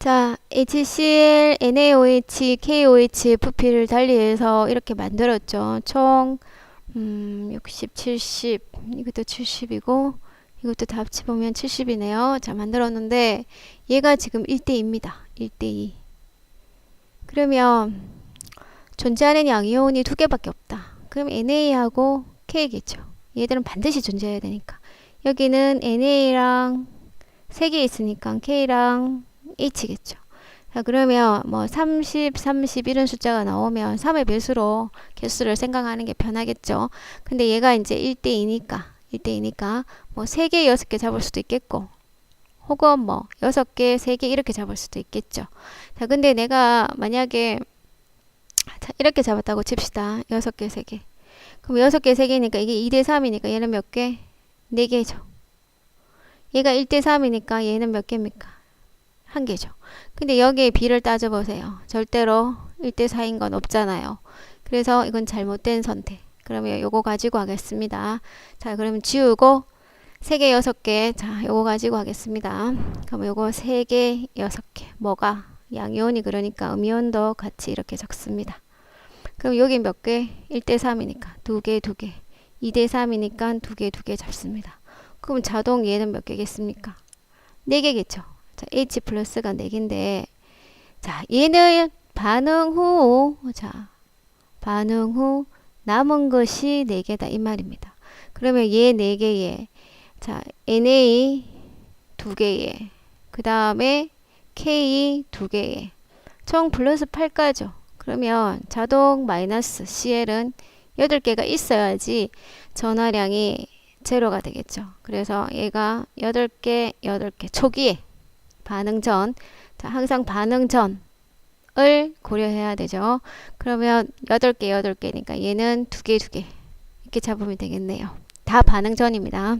자, HCl, NaOH, KOH, FP를 달리해서 이렇게 만들었죠. 총, 음, 60, 70, 이것도 70이고, 이것도 다 합치보면 70이네요. 자, 만들었는데, 얘가 지금 1대2입니다. 1대2. 그러면, 존재하는 양이온이 두 개밖에 없다. 그럼 NA하고 K겠죠. 얘들은 반드시 존재해야 되니까. 여기는 NA랑 세 개 있으니까 K랑 H겠죠. 자, 그러면 뭐 30, 30 이런 숫자가 나오면 3의 배수로 개수를 생각하는 게 편하겠죠. 근데 얘가 이제 1대2니까, 1대2니까 뭐 3개, 6개 잡을 수도 있겠고, 혹은 뭐 6개, 3개 이렇게 잡을 수도 있겠죠. 자, 근데 내가 만약에 자, 이렇게 잡았다고 칩시다. 6개, 3개. 그럼 6개, 3개니까 이게 2대 3이니까 얘는 몇 개? 4개죠. 얘가 1대 3이니까 얘는 몇 개입니까? 한 개죠. 근데 여기에 B를 따져보세요. 절대로 1대 4인 건 없잖아요. 그래서 이건 잘못된 선택. 그러면 요거 가지고 하겠습니다. 자, 그러면 지우고 3개, 6개. 자, 요거 가지고 하겠습니다. 그럼 요거 3개, 6개. 뭐가? 양이온이 그러니까 음이온도 같이 이렇게 적습니다. 그럼 여기 몇 개? 1대 3이니까 2개, 2개. 2대 3이니까 2개, 2개 잡습니다. 그럼 자동 얘는 몇 개겠습니까? 4개겠죠. 자, H 플러스가 4개인데, 자, 얘는 반응 후, 자, 반응 후 남은 것이 4개다. 이 말입니다. 그러면 얘 4개에, 자, NA 2개에, 그 다음에 K 2개에, 총 플러스 8가죠. 그러면 자동 마이너스 CL은 8개가 있어야지 전화량이 제로가 되겠죠. 그래서 얘가 8개, 8개 초기에 반응 전, 자, 항상 반응 전을 고려해야 되죠. 그러면 8개, 8개니까 얘는 2개, 2개 이렇게 잡으면 되겠네요. 다 반응 전입니다.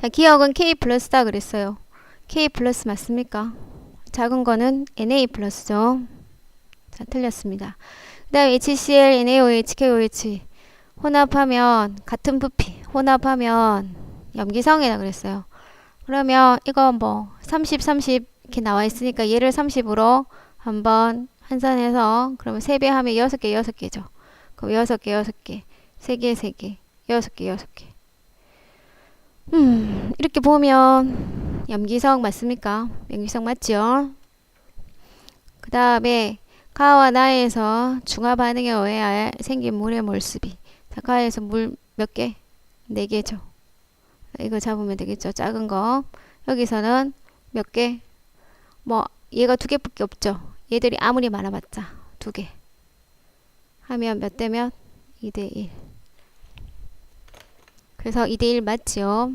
자, 기억은 K 플러스다 그랬어요. K 플러스 맞습니까? 작은 거는 NA 플러스죠. 자, 틀렸습니다. 그 다음 HCl, NaOH, KOH 혼합하면 같은 부피 혼합하면 염기성이라 그랬어요. 그러면 이거 뭐 30, 30 이렇게 나와 있으니까 얘를 30으로 한번 환산해서 그러면 3배 하면 6개, 6개죠. 그럼 6개, 6개, 3개, 3개, 6개, 6개. 음, 이렇게 보면 염기성 맞습니까? 염기성 맞죠? 그 다음에 가와 나에서 중화 반응에 의해 생긴 물의 몰수비. 자, 가에서 물 몇 개? 네 개죠. 이거 잡으면 되겠죠. 작은 거. 여기서는 몇 개? 뭐 얘가 두 개밖에 없죠. 얘들이 아무리 많아봤자 두 개. 하면 몇 대면? 2대 1. 그래서 2대 1 맞지요.